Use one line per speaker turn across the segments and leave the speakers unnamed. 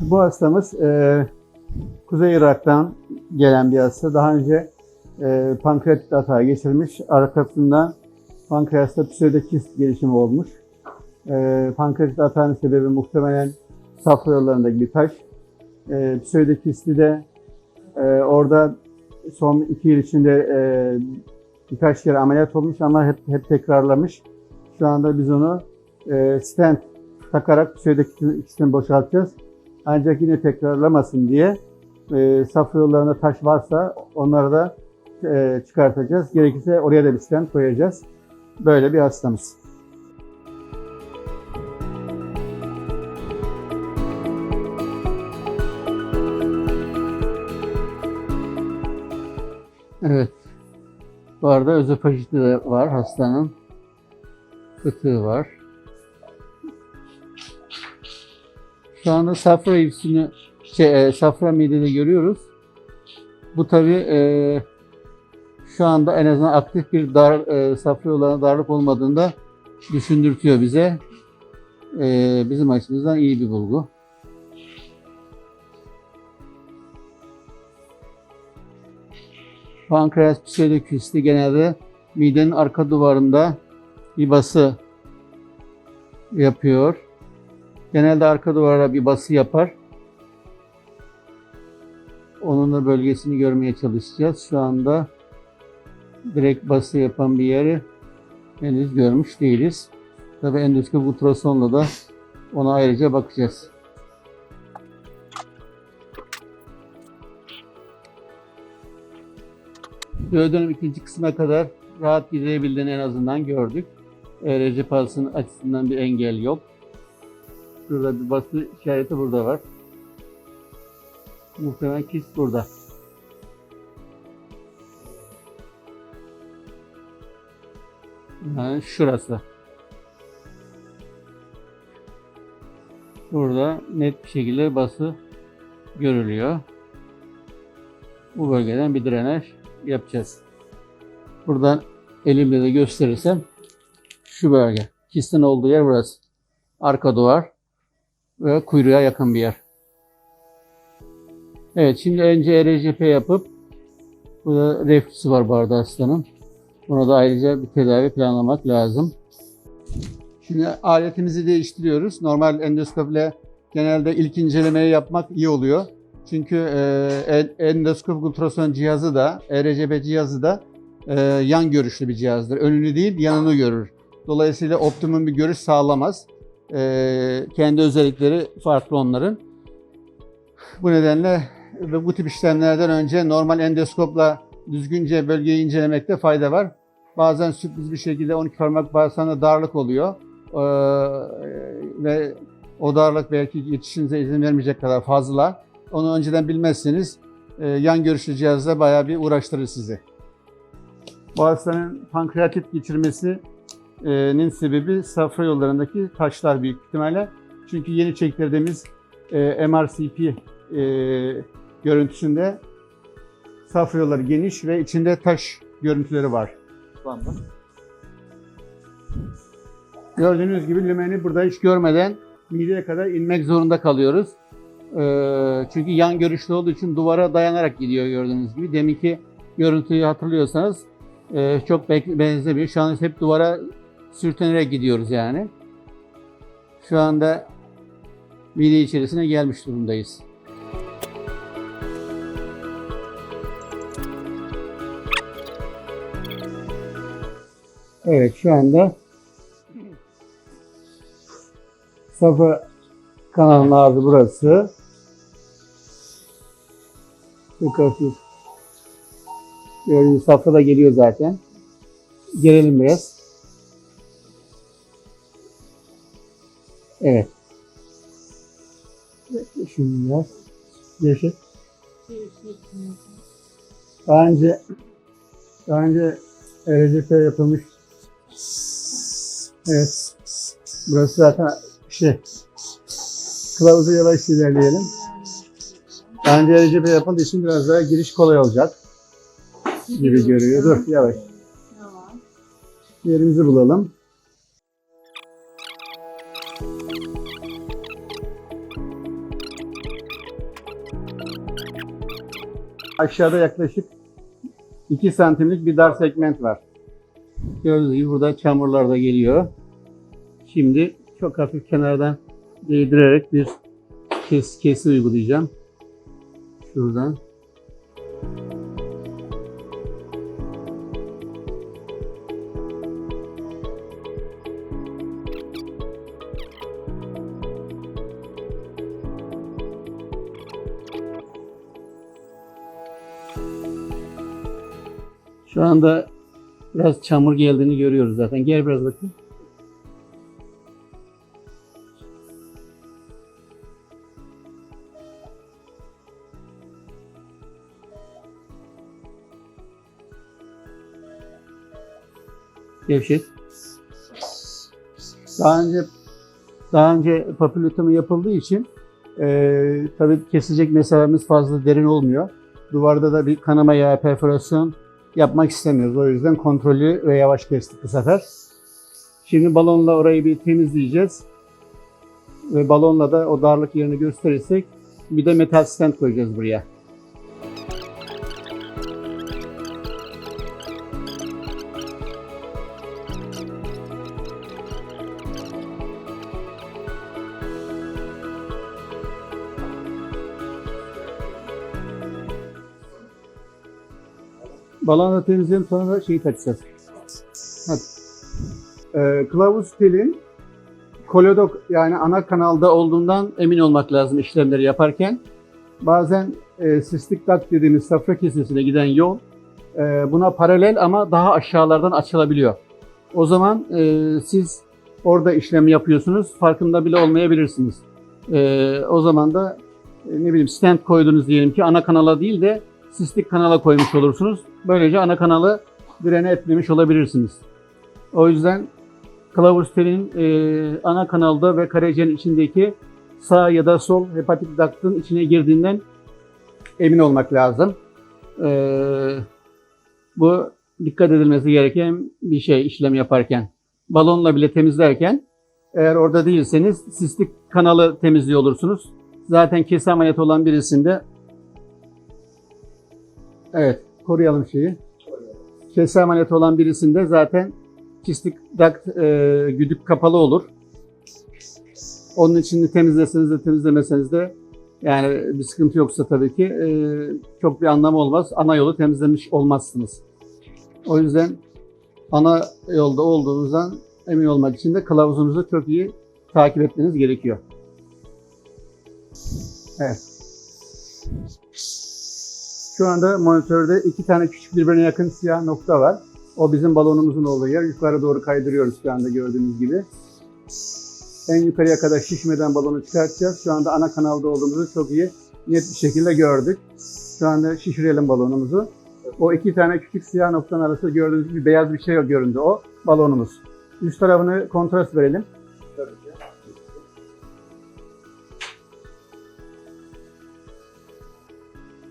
Bu hastamız e, Kuzey Irak'tan gelen bir hasta. Daha önce e, pankreatit atağı geçirmiş. Arkasından pankreasta pseudokist gelişimi olmuş. E, pankreatit atağının sebebi muhtemelen safra yollarındaki bir taş. E, pseudokisti de e, orada son iki yıl içinde e, birkaç kere ameliyat olmuş ama hep, hep tekrarlamış. Şu anda biz onu e, stent takarak pseudokistini boşaltacağız. Ancak yine tekrarlamasın diye e, safra yollarında taş varsa onları da e, çıkartacağız. Gerekirse oraya da bir stent koyacağız. Böyle bir hastamız. Evet. Bu arada özofajiti de var hastanın. Fıtığı var. Şu anda safra ilgisini, şey, e, safra midede görüyoruz. Bu tabi şu anda en azından aktif bir dar, e, safra yollarına darlık olmadığında düşündürtüyor bize. E, bizim açımızdan iyi bir bulgu. Pankreas pseudokisti genelde midenin arka duvarında bir bası yapıyor. Genelde arka duvara bir bası yapar. Onun da bölgesini görmeye çalışacağız. Şu anda direkt bası yapan bir yeri henüz görmüş değiliz. Tabi endoskop ultrasonla da ona ayrıca bakacağız. Göğdünün ikinci kısmına kadar rahat gidebildiğini en azından gördük. Recep Aslı'nın açısından bir engel yok. Şurada bir bası işareti burada var. Muhtemelen kist burada. Yani şurası. Burada net bir şekilde bası görülüyor. Bu bölgeden bir drenaj yapacağız. Buradan elimle de gösterirsem şu bölge. Kistin olduğu yer burası. Arka duvar ve kuyruğa yakın bir yer. Evet şimdi önce ERCP yapıp burada reflüsü var bu arada hastanın. Buna da ayrıca bir tedavi planlamak lazım. Şimdi aletimizi değiştiriyoruz. Normal endoskople genelde ilk incelemeyi yapmak iyi oluyor. Çünkü e, endoskop ultrason cihazı da, ERCP cihazı da e, yan görüşlü bir cihazdır. Önünü değil, yanını görür. Dolayısıyla optimum bir görüş sağlamaz. E, kendi özellikleri farklı onların. Bu nedenle bu tip işlemlerden önce normal endoskopla düzgünce bölgeyi incelemekte fayda var. Bazen sürpriz bir şekilde 12 parmak bağırsağında darlık oluyor. Ee, ve o darlık belki yetişinize izin vermeyecek kadar fazla. Onu önceden bilmezseniz e, yan görüşlü cihazla bayağı bir uğraştırır sizi. Bu hastanın pankreatit geçirmesinin sebebi safra yollarındaki taşlar büyük ihtimalle. Çünkü yeni çektirdiğimiz e, MRCP e, görüntüsünde safra yolları geniş ve içinde taş görüntüleri var. Gördüğünüz gibi lümeni burada hiç görmeden mideye kadar inmek zorunda kalıyoruz. Ee, çünkü yan görüşlü olduğu için duvara dayanarak gidiyor gördüğünüz gibi. Deminki görüntüyü hatırlıyorsanız e, çok benzemiyor. Şu an hep duvara sürtünerek gidiyoruz yani. Şu anda mide içerisine gelmiş durumdayız. Evet şu anda Safa kanalının ağzı burası. Yukarısı. Gördüğünüz Safa da geliyor zaten. Gelelim biraz. Evet. Şimdi biraz. Yeşil. Daha önce daha önce RCP yapılmış. Evet. Burası zaten şey. Kılavuzu yavaş ilerleyelim. Daha önce RCP yapıldığı için biraz daha giriş kolay olacak gibi görüyor. Dur yavaş. Yerimizi bulalım. Aşağıda yaklaşık 2 santimlik bir dar segment var. Gördüğünüz gibi burada çamurlar da geliyor. Şimdi çok hafif kenardan değdirerek bir kes, kesi uygulayacağım. Şuradan. Anda biraz çamur geldiğini görüyoruz zaten. Gel biraz bakayım. Gevşet. Daha önce daha önce papillotomi yapıldığı için eee tabii kesecek mesafemiz fazla derin olmuyor. Duvarda da bir kanama yağı perforasyon yapmak istemiyoruz. O yüzden kontrollü ve yavaş kestik bu sefer. Şimdi balonla orayı bir temizleyeceğiz. Ve balonla da o darlık yerini gösterirsek bir de metal stent koyacağız buraya. Balonla temizleyelim sonra şeyi takacağız. Hadi. Ee, kılavuz telin kolodok yani ana kanalda olduğundan emin olmak lazım işlemleri yaparken. Bazen e, sistik duct dediğimiz safra kesesine giden yol e, buna paralel ama daha aşağılardan açılabiliyor. O zaman e, siz orada işlem yapıyorsunuz farkında bile olmayabilirsiniz. E, o zaman da e, ne bileyim stent koydunuz diyelim ki ana kanala değil de sistik kanala koymuş olursunuz. Böylece ana kanalı direne etmemiş olabilirsiniz. O yüzden kılavuz e, ana kanalda ve karaciğerin içindeki sağ ya da sol hepatik duct'ın içine girdiğinden emin olmak lazım. E, bu dikkat edilmesi gereken bir şey işlem yaparken. Balonla bile temizlerken eğer orada değilseniz sistik kanalı temizliyor olursunuz. Zaten kesi ameliyatı olan birisinde Evet, koruyalım şeyi. Kesi ameliyatı olan birisinde zaten kistik duct e, güdük kapalı olur. Onun için temizleseniz de temizlemeseniz de yani bir sıkıntı yoksa tabii ki e, çok bir anlamı olmaz. Ana yolu temizlemiş olmazsınız. O yüzden ana yolda olduğunuzdan emin olmak için de kılavuzunuzu çok iyi takip etmeniz gerekiyor. Evet. Şu anda monitörde iki tane küçük birbirine yakın siyah nokta var. O bizim balonumuzun olduğu yer. Yukarı doğru kaydırıyoruz şu anda gördüğünüz gibi. En yukarıya kadar şişmeden balonu çıkartacağız. Şu anda ana kanalda olduğumuzu çok iyi net bir şekilde gördük. Şu anda şişirelim balonumuzu. O iki tane küçük siyah noktanın arasında gördüğünüz gibi beyaz bir şey göründü. O balonumuz. Üst tarafını kontrast verelim.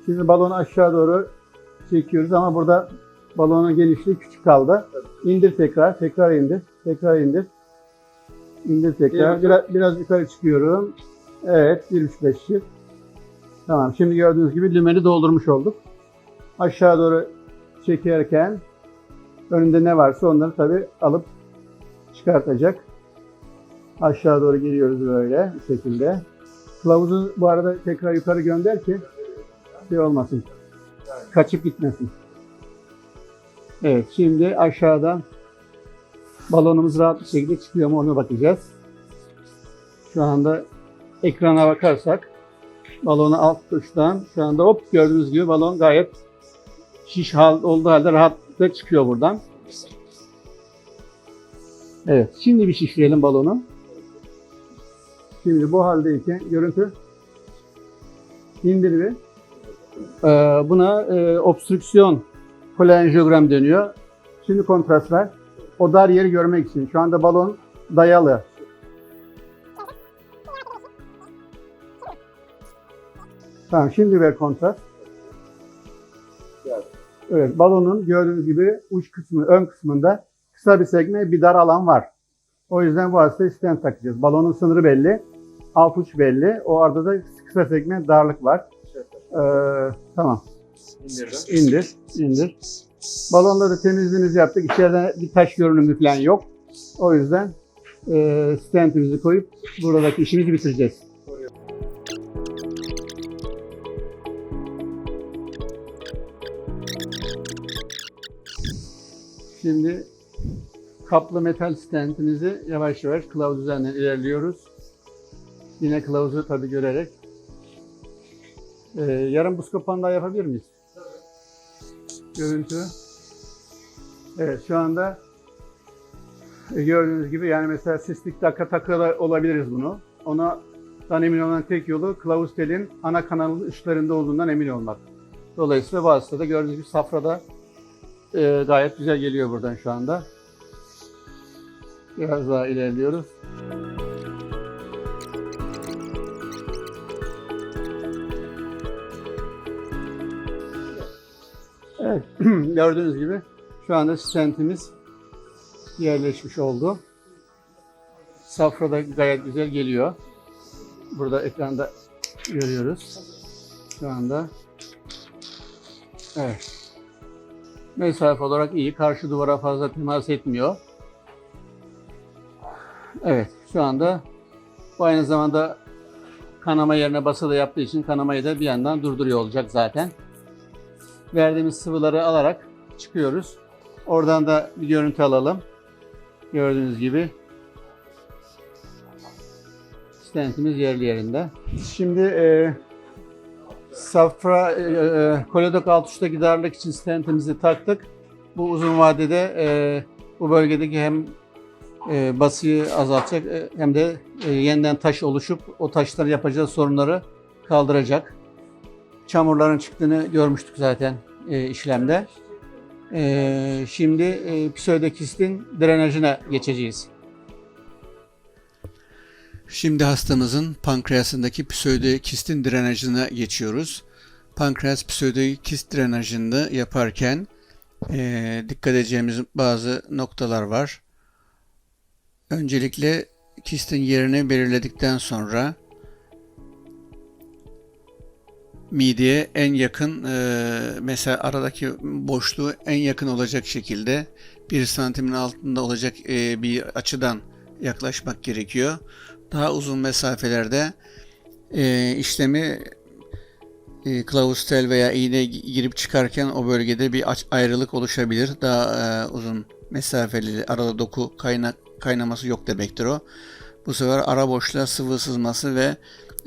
Şimdi balonu aşağı doğru çekiyoruz ama burada balonun genişliği küçük kaldı. İndir tekrar, tekrar indir, tekrar indir. İndir tekrar. Biraz, biraz yukarı çıkıyorum. Evet, 1-3-5 çift. Tamam, şimdi gördüğünüz gibi lümeni doldurmuş olduk. Aşağı doğru çekerken önünde ne varsa onları tabii alıp çıkartacak. Aşağı doğru geliyoruz böyle bu şekilde. Kılavuzu bu arada tekrar yukarı gönder ki şey olmasın. Kaçıp gitmesin. Evet şimdi aşağıdan balonumuz rahat bir şekilde çıkıyor mu ona bakacağız. Şu anda ekrana bakarsak balonu alt tuştan şu anda hop gördüğünüz gibi balon gayet şiş hal olduğu halde rahatlıkla çıkıyor buradan. Evet şimdi bir şişirelim balonu. Şimdi bu haldeyken görüntü indir bir. Ee, buna e, obstrüksiyon kolenjogram deniyor. Şimdi kontrast ver. O dar yeri görmek için. Şu anda balon dayalı. Tamam şimdi ver kontrast. Evet balonun gördüğünüz gibi uç kısmı, ön kısmında kısa bir sekme, bir dar alan var. O yüzden bu hastaya stent takacağız. Balonun sınırı belli. Alt uç belli. O arada da kısa sekme darlık var. Ee, tamam.
İndirdim.
İndir, indir. Balonda da temizliğimizi yaptık. İçeride bir taş görünümü falan yok. O yüzden e, stentimizi koyup buradaki işimizi bitireceğiz. Şimdi kaplı metal stentimizi yavaş yavaş kılavuz üzerinden ilerliyoruz. Yine kılavuzu tabi görerek. Ee, yarım buz kapağını daha yapabilir miyiz? Görüntü. Evet şu anda e, gördüğünüz gibi yani mesela sistik dakika takıyor olabiliriz bunu. Ona dan emin olan tek yolu kılavuz telin ana kanalın uçlarında olduğundan emin olmak. Dolayısıyla bu hastada gördüğünüz gibi safrada e, gayet güzel geliyor buradan şu anda. Biraz daha ilerliyoruz. Evet, gördüğünüz gibi şu anda stentimiz yerleşmiş oldu. Safra da gayet güzel geliyor. Burada ekranda görüyoruz. Şu anda. Evet. Mesafe olarak iyi. Karşı duvara fazla temas etmiyor. Evet. Şu anda bu aynı zamanda kanama yerine basılı yaptığı için kanamayı da bir yandan durduruyor olacak zaten. Verdiğimiz sıvıları alarak çıkıyoruz. Oradan da bir görüntü alalım. Gördüğünüz gibi stentimiz yerli yerinde. Şimdi e, safra e, e, kolodok alt uçtaki darlık için stentimizi taktık. Bu uzun vadede e, bu bölgedeki hem e, basıyı azaltacak e, hem de e, yeniden taş oluşup o taşları yapacağı sorunları kaldıracak. Çamurların çıktığını görmüştük zaten e, işlemde. E, şimdi e, pseudokistin drenajına geçeceğiz.
Şimdi hastamızın pankreasındaki pseudokistin drenajına geçiyoruz. Pankreas pseudokist drenajını yaparken eee, dikkat edeceğimiz bazı noktalar var. Öncelikle kistin yerini belirledikten sonra mideye en yakın eee, mesela aradaki boşluğu en yakın olacak şekilde bir santimin altında olacak eee, bir açıdan yaklaşmak gerekiyor. Daha uzun mesafelerde eee, işlemi e, kılavuz tel veya iğne girip çıkarken o bölgede bir aç- ayrılık oluşabilir. Daha e, uzun mesafeli arada doku kayna, kaynaması yok demektir o. Bu sefer ara boşluğa sıvı sızması ve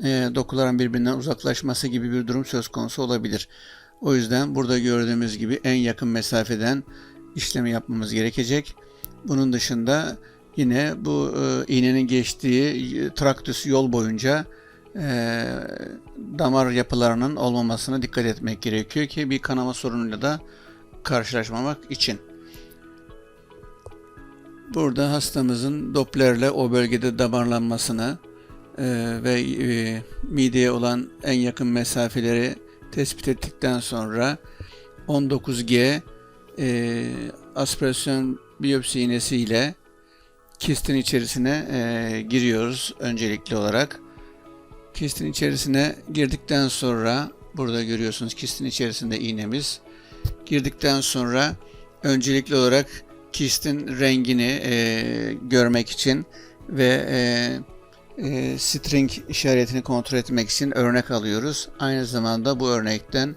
e, dokuların birbirinden uzaklaşması gibi bir durum söz konusu olabilir. O yüzden burada gördüğümüz gibi en yakın mesafeden işlemi yapmamız gerekecek. Bunun dışında yine bu e, iğnenin geçtiği e, traktüs yol boyunca e, damar yapılarının olmamasına dikkat etmek gerekiyor ki bir kanama sorunuyla da karşılaşmamak için. Burada hastamızın Doppler'le o bölgede damarlanmasını ve e, mideye olan en yakın mesafeleri tespit ettikten sonra 19G e, aspirasyon biyopsi iğnesiyle kistin içerisine e, giriyoruz öncelikli olarak. Kistin içerisine girdikten sonra burada görüyorsunuz kistin içerisinde iğnemiz. Girdikten sonra öncelikli olarak kistin rengini e, görmek için ve e, e, string işaretini kontrol etmek için örnek alıyoruz. Aynı zamanda bu örnekten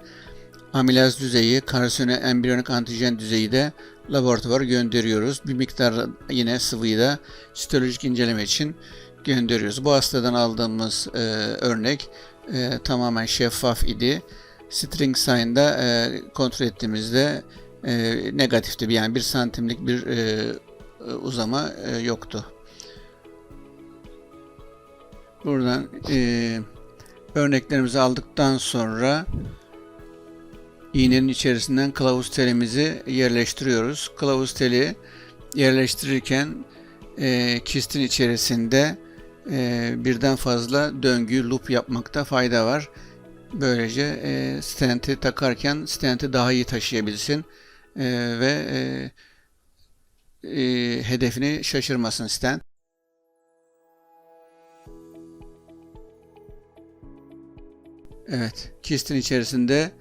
amilaz düzeyi, karsiyone embriyonik antijen düzeyi de laboratuvara gönderiyoruz. Bir miktar yine sıvıyı da sitolojik inceleme için gönderiyoruz. Bu hastadan aldığımız e, örnek e, tamamen şeffaf idi. String sign'da e, kontrol ettiğimizde e, negatifti. Yani bir santimlik bir e, uzama e, yoktu. Buradan e, örneklerimizi aldıktan sonra iğnenin içerisinden kılavuz telimizi yerleştiriyoruz. Kılavuz teli yerleştirirken e, kistin içerisinde e, birden fazla döngü loop yapmakta fayda var. Böylece e, stenti takarken stenti daha iyi taşıyabilsin e, ve e, e, hedefini şaşırmasın stent. Evet, kistin içerisinde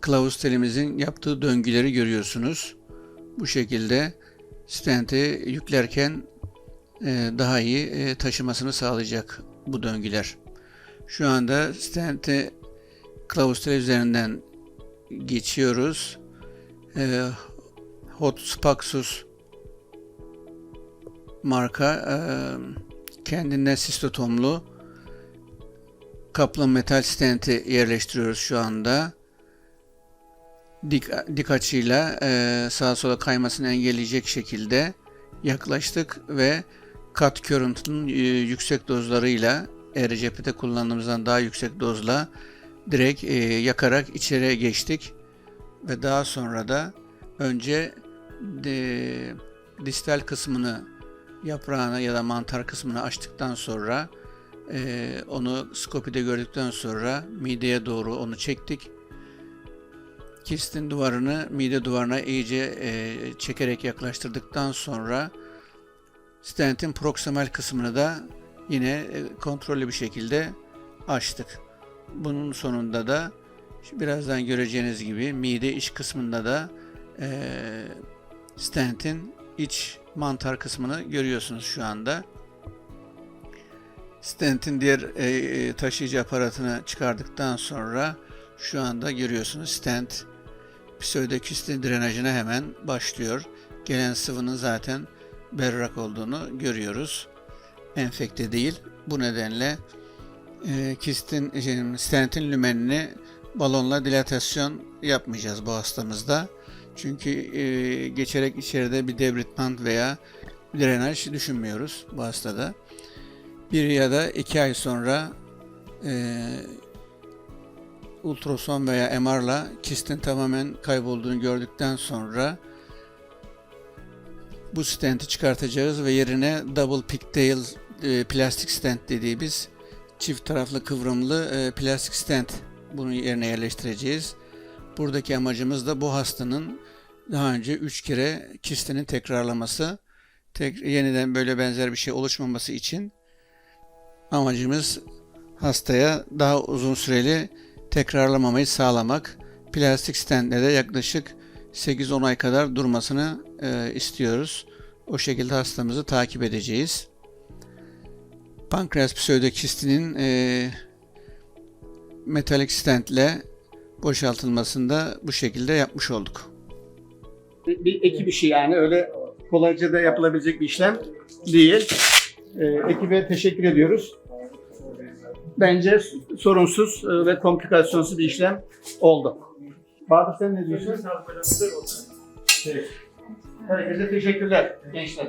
kılavuz telimizin yaptığı döngüleri görüyorsunuz. Bu şekilde stenti yüklerken e, daha iyi e, taşımasını sağlayacak bu döngüler. Şu anda stenti kılavuz teli üzerinden geçiyoruz. E, Hot Spaxus marka e, kendinden sistotomlu kaplan metal stenti yerleştiriyoruz şu anda. Dik, dik açıyla e, sağa sola kaymasını engelleyecek şekilde yaklaştık ve kat körüntünün e, yüksek dozlarıyla ERCP'de kullandığımızdan daha yüksek dozla direkt e, yakarak içeriye geçtik ve daha sonra da önce de, distal kısmını yaprağını ya da mantar kısmını açtıktan sonra e, onu skopide gördükten sonra mideye doğru onu çektik. Kistin duvarını mide duvarına iyice e, çekerek yaklaştırdıktan sonra stentin proksimal kısmını da yine e, kontrollü bir şekilde açtık. Bunun sonunda da birazdan göreceğiniz gibi mide iç kısmında da e, stentin iç mantar kısmını görüyorsunuz şu anda. Stentin diğer e, e, taşıyıcı aparatını çıkardıktan sonra şu anda görüyorsunuz stent pseudokistin drenajına hemen başlıyor. Gelen sıvının zaten berrak olduğunu görüyoruz. Enfekte değil. Bu nedenle e, kistin, şey, stentin lümenini balonla dilatasyon yapmayacağız bu hastamızda. Çünkü e, geçerek içeride bir debritman veya drenaj düşünmüyoruz bu hastada. Bir ya da iki ay sonra e, ultrason veya MR'la kistin tamamen kaybolduğunu gördükten sonra bu stenti çıkartacağız ve yerine double pigtail e, plastik stent dediğimiz çift taraflı kıvrımlı e, plastik stent bunun yerine yerleştireceğiz. Buradaki amacımız da bu hastanın daha önce 3 kere kistinin tekrarlaması, tek, yeniden böyle benzer bir şey oluşmaması için amacımız hastaya daha uzun süreli tekrarlamamayı sağlamak. Plastik stentle de yaklaşık 8-10 ay kadar durmasını e, istiyoruz. O şekilde hastamızı takip edeceğiz. Pankreas pseudokistinin e, metalik stentle boşaltılmasını da bu şekilde yapmış olduk.
Bir ekip işi yani öyle kolayca da yapılabilecek bir işlem değil. Ee, ekibe teşekkür ediyoruz. Bence sorunsuz e, ve komplikasyonsuz bir işlem oldu. Bahadır sen ne diyorsun? Herkese teşekkürler gençler.